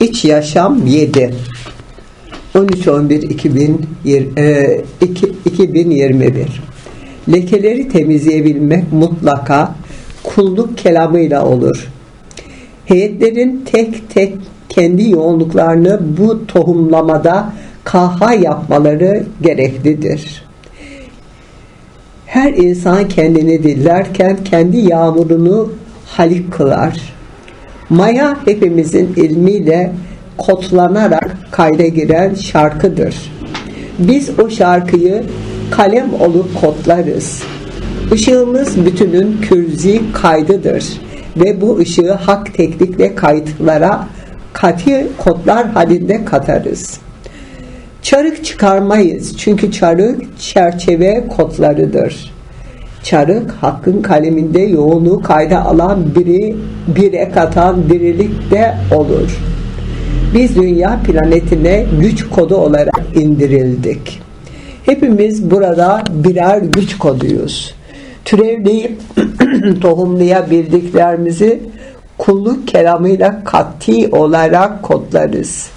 İç Yaşam 7 13-11-2021 Lekeleri temizleyebilmek mutlaka kulluk kelamıyla olur. Heyetlerin tek tek kendi yoğunluklarını bu tohumlamada kaha yapmaları gereklidir. Her insan kendini dillerken kendi yağmurunu halik kılar. Maya hepimizin ilmiyle kodlanarak kayda giren şarkıdır. Biz o şarkıyı kalem olup kodlarız. Işığımız bütünün kürzi kaydıdır ve bu ışığı hak teknikle kayıtlara katı kodlar halinde katarız. Çarık çıkarmayız çünkü çarık çerçeve kodlarıdır. Çarık hakkın kaleminde yoğunluğu kayda alan biri bire katan dirilik de olur. Biz dünya planetine güç kodu olarak indirildik. Hepimiz burada birer güç koduyuz. Türevleyip tohumlayabildiklerimizi kulluk kelamıyla kati olarak kodlarız.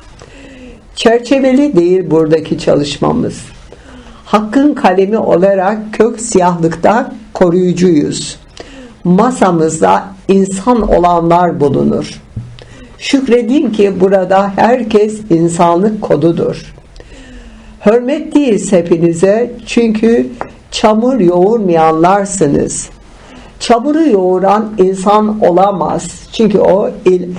Çerçeveli değil buradaki çalışmamız. Hakkın kalemi olarak kök siyahlıkta koruyucuyuz. Masamızda insan olanlar bulunur. Şükredin ki burada herkes insanlık kodudur. Hürmet değil hepinize çünkü çamur yoğurmayanlarsınız. Çamuru yoğuran insan olamaz. Çünkü o il,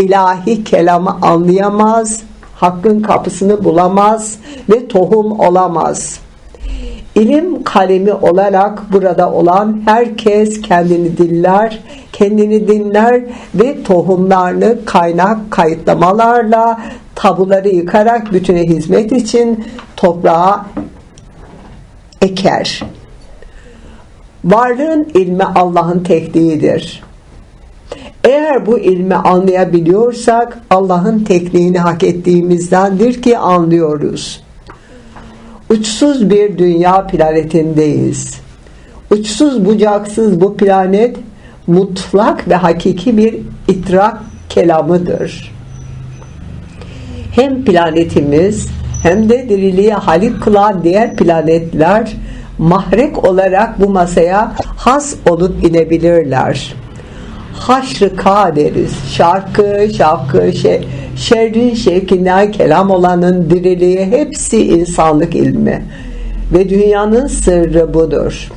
ilahi kelamı anlayamaz, hakkın kapısını bulamaz ve tohum olamaz. İlim kalemi olarak burada olan herkes kendini diller, kendini dinler ve tohumlarını kaynak kayıtlamalarla tabuları yıkarak bütüne hizmet için toprağa eker. Varlığın ilmi Allah'ın tekniğidir. Eğer bu ilmi anlayabiliyorsak Allah'ın tekniğini hak ettiğimizdendir ki anlıyoruz. Uçsuz bir dünya planetindeyiz. Uçsuz bucaksız bu planet mutlak ve hakiki bir itrak kelamıdır. Hem planetimiz hem de diriliğe halik kılan diğer planetler mahrek olarak bu masaya has olup inebilirler. Haşrı ka deriz. Şarkı, şarkı, şey, şerrin şevkinden kelam olanın diriliği hepsi insanlık ilmi. Ve dünyanın sırrı budur.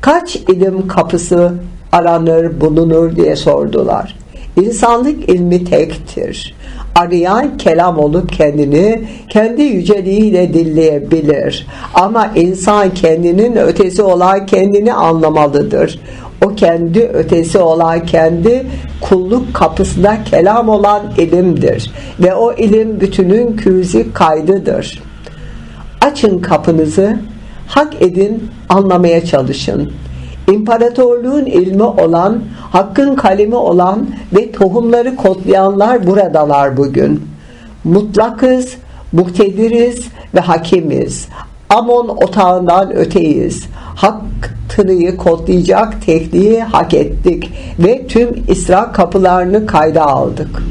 Kaç ilim kapısı aranır, bulunur diye sordular. İnsanlık ilmi tektir. Arayan kelam olup kendini kendi yüceliğiyle dilleyebilir. Ama insan kendinin ötesi olan kendini anlamalıdır. O kendi ötesi olan kendi kulluk kapısında kelam olan ilimdir. Ve o ilim bütünün kürzi kaydıdır. Açın kapınızı, hak edin, anlamaya çalışın. İmparatorluğun ilmi olan, hakkın kalemi olan ve tohumları kodlayanlar buradalar bugün. Mutlakız, muhtediriz ve hakimiz. Amon otağından öteyiz. Hak tırıyı kodlayacak tekniği hak ettik ve tüm İsra kapılarını kayda aldık.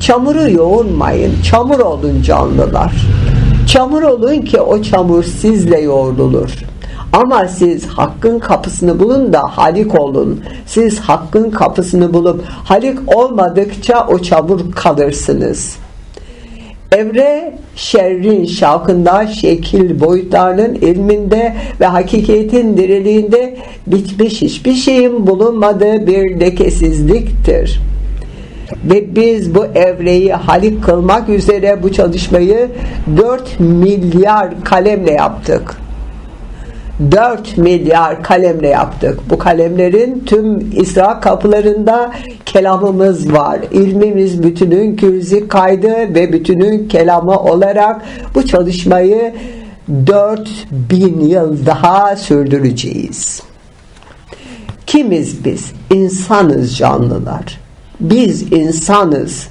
Çamuru yoğurmayın, çamur olun canlılar. Çamur olun ki o çamur sizle yoğrulur. Ama siz hakkın kapısını bulun da halik olun. Siz hakkın kapısını bulup halik olmadıkça o çamur kalırsınız. Evre şerrin şavkında şekil boyutlarının ilminde ve hakikatin diriliğinde bitmiş hiçbir şeyin bulunmadığı bir lekesizliktir. Ve biz bu evreyi halik kılmak üzere bu çalışmayı 4 milyar kalemle yaptık. 4 milyar kalemle yaptık. Bu kalemlerin tüm İsra kapılarında kelamımız var. İlmimiz bütünün kürzi kaydı ve bütünün kelamı olarak bu çalışmayı 4000 yıl daha sürdüreceğiz. Kimiz biz? İnsanız canlılar. Biz insanız.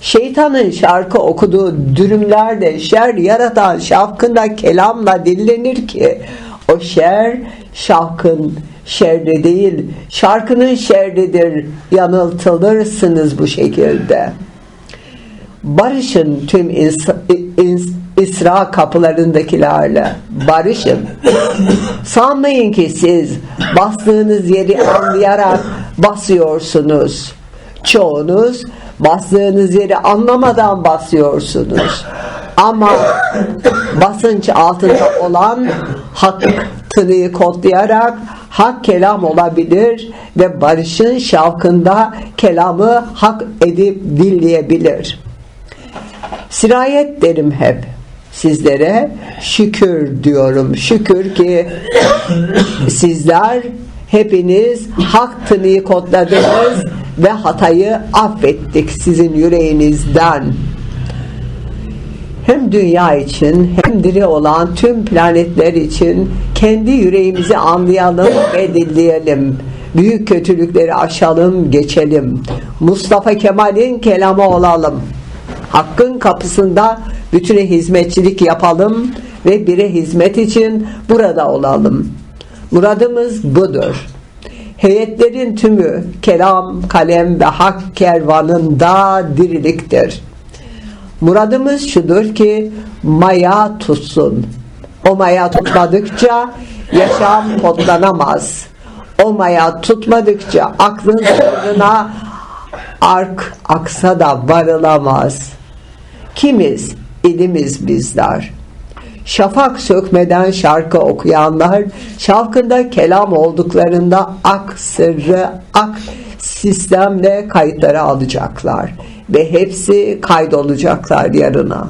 Şeytanın şarkı okuduğu dürümlerde şer yaratan şafkında kelamla dillenir ki o şer şarkın şerri değil, şarkının şerridir. Yanıltılırsınız bu şekilde. Barışın tüm ins- ins- İsra kapılarındakilerle. Barışın. Sanmayın ki siz bastığınız yeri anlayarak basıyorsunuz. Çoğunuz bastığınız yeri anlamadan basıyorsunuz. Ama basınç altında olan hak tını kodlayarak hak kelam olabilir ve barışın şavkında kelamı hak edip dinleyebilir. Sirayet derim hep sizlere şükür diyorum. Şükür ki sizler hepiniz hak tını kodladınız ve hatayı affettik sizin yüreğinizden. Hem dünya için hem diri olan tüm planetler için kendi yüreğimizi anlayalım ve dinleyelim. Büyük kötülükleri aşalım, geçelim. Mustafa Kemal'in kelamı olalım. Hakkın kapısında bütüne hizmetçilik yapalım ve bire hizmet için burada olalım. Muradımız budur. Heyetlerin tümü kelam, kalem ve hak kervanında diriliktir. Muradımız şudur ki maya tutsun. O maya tutmadıkça yaşam kodlanamaz. O maya tutmadıkça aklın sırrına ark aksa da varılamaz. Kimiz? İlimiz bizler. Şafak sökmeden şarkı okuyanlar şarkında kelam olduklarında ak sırrı ak sistemle kayıtları alacaklar ve hepsi kaydolacaklar yarına.